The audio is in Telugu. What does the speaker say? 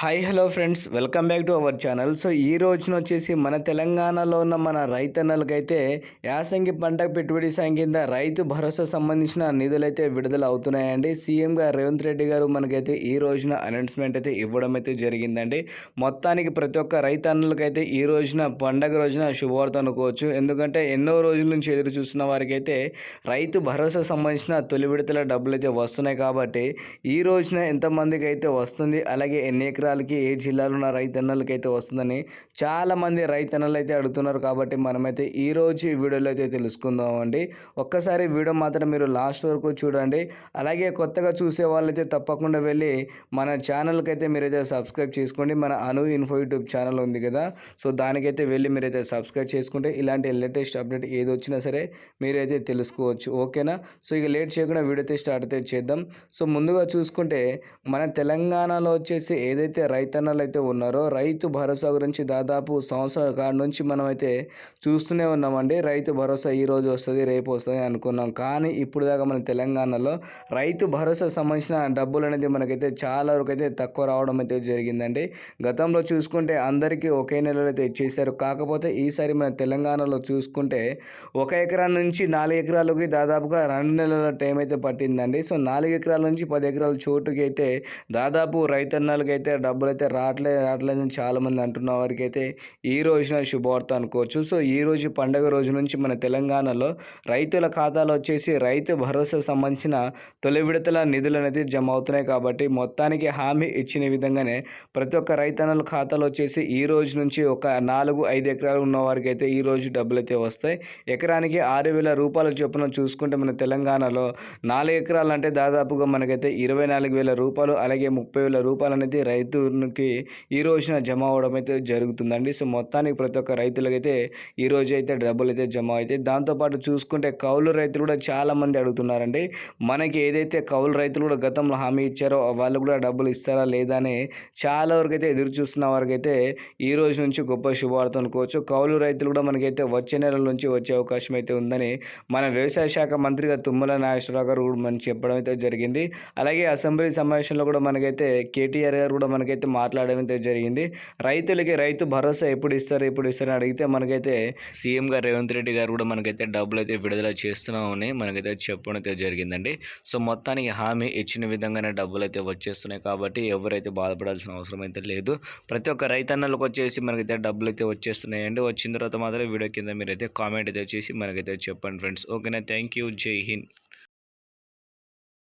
Hi hello friends welcome back to our channel so ఈ రోజున వచ్చేసి మన తెలంగాణలో ఉన్న మన రైతన్నలకైతే యాసంగి పంట పెట్టుబడి సాయం కింద రైతు భరోసా సంబంధించిన నిధులైతే విడుదల అవుతున్నాయండి. సీఎంగా రేవంత్ రెడ్డి గారు మనకైతే ఈ రోజున అనౌన్స్మెంట్ అయితే ఇవ్వడం అయితే జరిగిందండి. మొత్తానికి ప్రతి ఒక్క రైతన్నలకైతే ఈ రోజున పండగ రోజున శుభవార్త అనుకోవచ్చు. ఎందుకంటే ఎన్నో రోజుల నుంచి ఎదురు చూస్తున్న వారికైతే రైతు భరోసా సంబంధించిన తొలి విడతల డబ్బులు అయితే వస్తున్నాయి కాబట్టి ఈ రోజున ఎంతమందికి అయితే వస్తుంది అలాగే ఎన్ని ఎకరాలకి ఏ జిల్లాలో ఉన్న రైతన్నలకి అయితే వస్తుందని చాలామంది రైతన్నలు అయితే అడుగుతున్నారు కాబట్టి మనమైతే ఈ రోజు ఈ వీడియోలో అయితే తెలుసుకుందామండి. ఒక్కసారి వీడియో మాత్రం మీరు లాస్ట్ వరకు చూడండి. అలాగే కొత్తగా చూసే వాళ్ళైతే తప్పకుండా వెళ్ళి మన ఛానల్కి అయితే మీరైతే సబ్స్క్రైబ్ చేసుకోండి. మన అను ఇన్ఫో యూట్యూబ్ ఛానల్ ఉంది కదా సో దానికైతే వెళ్ళి మీరైతే సబ్స్క్రైబ్ చేసుకుంటే ఇలాంటి లేటెస్ట్ అప్డేట్ ఏది వచ్చినా సరే మీరైతే తెలుసుకోవచ్చు. ఓకేనా? సో ఇక లేట్ చేయకుండా వీడియో అయితే స్టార్ట్ అయితే చేద్దాం. సో ముందుగా చూసుకుంటే మన తెలంగాణలో వచ్చేసి ఏదైతే రైతన్నలు అయితే ఉన్నారో రైతు భరోసా గురించి దాదాపు సంవత్సరాల కాడ నుంచి మనం అయితే చూస్తూనే ఉన్నామండి. రైతు భరోసా ఈ రోజు వస్తుంది రేపు వస్తుంది అనుకున్నాం. కానీ ఇప్పుడు దాకా మన తెలంగాణలో రైతు భరోసా సంబంధించిన డబ్బులు అనేది మనకైతే చాలా వరకు అయితే తక్కువ రావడం అయితే జరిగిందండి. గతంలో చూసుకుంటే అందరికీ ఒకే నెలలో అయితే ఇచ్చేసారు కాకపోతే ఈసారి మన తెలంగాణలో చూసుకుంటే ఒక ఎకరా నుంచి నాలుగు ఎకరాలకి దాదాపుగా రెండు నెలల టైం అయితే పట్టిందండి. సో నాలుగు ఎకరాల నుంచి పది ఎకరాల చోటుకి అయితే దాదాపు రైతన్నలకి అయితే డబ్బులు అయితే రావట్లేదు అని చాలామంది అంటున్న వారికి అయితే ఈ రోజున శుభవార్త అనుకోవచ్చు. సో ఈ రోజు పండగ రోజు నుంచి మన తెలంగాణలో రైతుల ఖాతాలో వచ్చేసి రైతు భరోసా సంబంధించిన తొలి విడతల నిధులు అనేది జమ అవుతున్నాయి కాబట్టి మొత్తానికి హామీ ఇచ్చిన విధంగానే ప్రతి ఒక్క రైతన్నల ఖాతాలో వచ్చేసి ఈ రోజు నుంచి ఒక నాలుగు ఐదు ఎకరాలు ఉన్న వారికి అయితే ఈ రోజు డబ్బులు అయితే వస్తాయి. ఎకరానికి ఆరు వేల రూపాయల చొప్పున చూసుకుంటే మన తెలంగాణలో నాలుగు ఎకరాలు అంటే దాదాపుగా మనకైతే ఇరవై నాలుగు వేల రూపాయలు అలాగే ముప్పై వేల రూపాయలు అనేది రైతునికి ఈ రోజున జమ అవడం అయితే జరుగుతుందండి. సో మొత్తానికి ప్రతి ఒక్క రైతులకైతే ఈ రోజు అయితే డబ్బులు అయితే జమ అవుతాయి. దాంతోపాటు చూసుకుంటే కౌలు రైతులు కూడా చాలామంది అడుగుతున్నారండి. మనకి ఏదైతే కౌలు రైతులు కూడా గతంలో హామీ ఇచ్చారో వాళ్ళు కూడా డబ్బులు ఇస్తారా లేదా అని చాలా వరకు అయితే ఎదురు చూస్తున్న వారికి అయితే ఈ రోజు నుంచి గొప్ప శుభవార్త అనుకోవచ్చు. కౌలు రైతులు కూడా మనకైతే వచ్చే నెల నుంచి వచ్చే అవకాశం అయితే ఉందని మన వ్యవసాయ శాఖ మంత్రిగా తుమ్మల నాగేశ్వరరావు గారు కూడా మనకి చెప్పడం అయితే జరిగింది. అలాగే అసెంబ్లీ సమావేశంలో కూడా మనకైతే కేటీఆర్ గారు కూడా మనకైతే మాట్లాడడం అయితే జరిగింది. రైతులకి రైతు భరోసా ఎప్పుడు ఇస్తారు ఎప్పుడు ఇస్తారు అడిగితే మనకైతే సీఎం గారు రేవంత్ రెడ్డి గారు కూడా మనకైతే డబ్బులు అయితే విడుదల చేస్తున్నామని మనకైతే చెప్పడం అయితే జరిగిందండి. సో మొత్తానికి హామీ ఇచ్చిన విధంగానే డబ్బులు అయితే వచ్చేస్తున్నాయి కాబట్టి ఎవరైతే బాధపడాల్సిన అవసరం అయితే లేదు. ప్రతి ఒక్క రైతన్నలకు వచ్చేసి మనకైతే డబ్బులు అయితే వచ్చేస్తున్నాయండి. వచ్చిన తర్వాత మాత్రం వీడియో కింద మీరైతే కామెంట్ అయితే చేసి మనకైతే చెప్పండి ఫ్రెండ్స్. ఓకేనా? Thank you. జై హింద్.